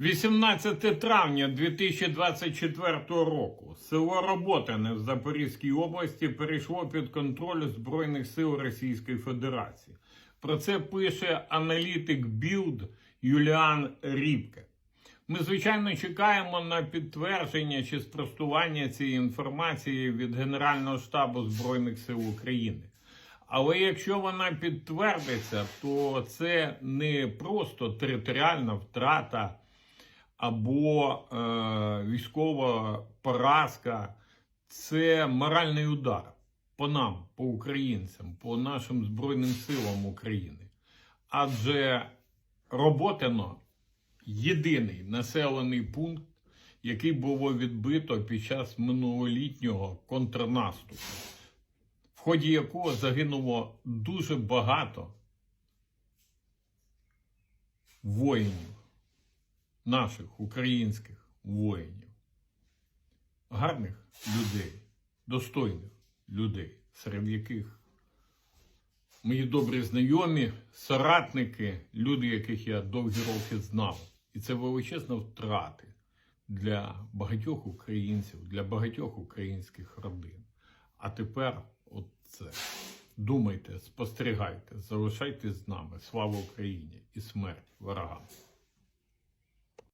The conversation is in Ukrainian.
18 травня 2024 року село Роботине в Запорізькій області перейшло під контроль Збройних сил Російської Федерації. Про це пише аналітик Білд Юліан Рібке. Ми, звичайно, чекаємо на підтвердження чи спростування цієї інформації від Генерального штабу Збройних сил України. Але якщо вона підтвердиться, то це не просто територіальна втрата або е, військова поразка, це моральний удар по нам, по українцям, по нашим Збройним силам України. Адже Роботино єдиний населений пункт, який було відбито під час минулолітнього контрнаступу, в ході якого загинуло дуже багато воїнів, наших українських воїнів, гарних людей, достойних людей, серед яких мої добрі знайомі, соратники, люди, яких я довгі роки знав. І це величезна втрати для багатьох українців, для багатьох українських родин. А тепер от це. Думайте, спостерігайте, залишайтесь з нами. Слава Україні і смерть ворогам!